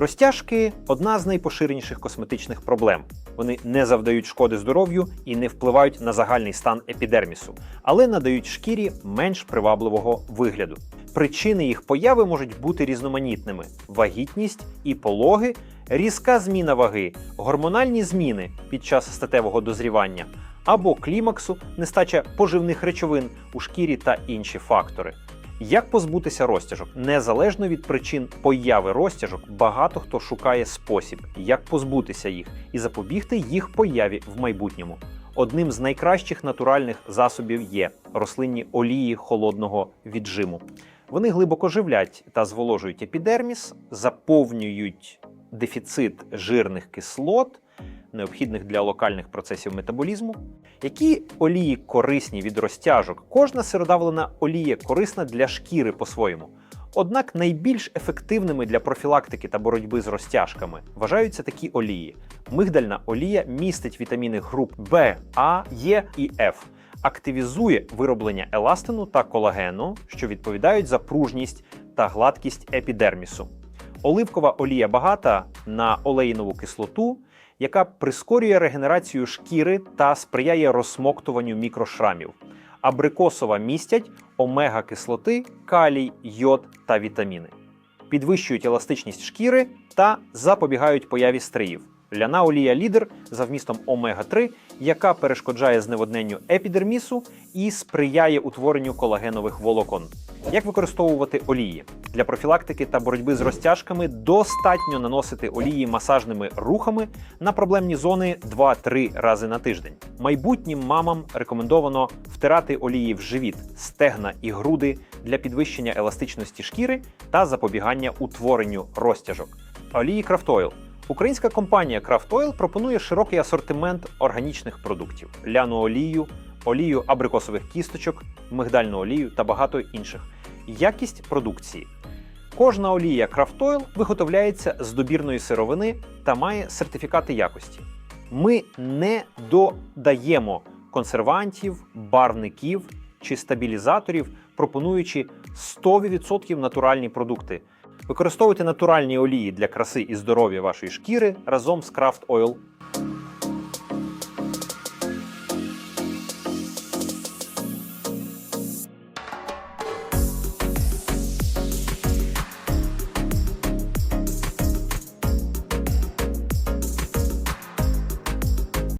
Розтяжки одна з найпоширеніших косметичних проблем. Вони не завдають шкоди здоров'ю і не впливають на загальний стан епідермісу, але надають шкірі менш привабливого вигляду. Причини їх появи можуть бути різноманітними: вагітність і пологи, різка зміна ваги, гормональні зміни під час статевого дозрівання або клімаксу, нестача поживних речовин у шкірі та інші фактори. Як позбутися розтяжок? Незалежно від причин появи розтяжок, багато хто шукає спосіб, як позбутися їх і запобігти їх появі в майбутньому. Одним з найкращих натуральних засобів є рослинні олії холодного віджиму. Вони глибоко живлять та зволожують епідерміс, заповнюють дефіцит жирних кислот, необхідних для локальних процесів метаболізму. Які олії корисні від розтяжок? Кожна сиродавлена олія корисна для шкіри по-своєму. Однак найбільш ефективними для профілактики та боротьби з розтяжками вважаються такі олії. Мигдальна олія містить вітаміни груп В, А, Е і Ф, активізує вироблення еластину та колагену, що відповідають за пружність та гладкість епідермісу. Оливкова олія багата на олеїнову кислоту, яка прискорює регенерацію шкіри та сприяє розсмоктуванню мікрошрамів. Абрикосова містять омега-кислоти, калій, йод та вітаміни. Підвищують еластичність шкіри та запобігають появі стриїв. Ляна олія лідер за вмістом омега-3, яка перешкоджає зневодненню епідермісу і сприяє утворенню колагенових волокон. Як використовувати олії? Для профілактики та боротьби з розтяжками достатньо наносити олії масажними рухами на проблемні зони 2-3 рази на тиждень. Майбутнім мамам рекомендовано втирати олії в живіт, стегна і груди для підвищення еластичності шкіри та запобігання утворенню розтяжок. Олії Крафтойл. Українська компанія Крафтойл пропонує широкий асортимент органічних продуктів: ляну олію, олію абрикосових кісточок, мигдальну олію та багато інших. Якість продукції. Кожна олія Крафтойл виготовляється з добірної сировини та має сертифікати якості. Ми не додаємо консервантів, барвників чи стабілізаторів, пропонуючи 100% натуральні продукти. Використовуйте натуральні олії для краси і здоров'я вашої шкіри разом з Craft Oil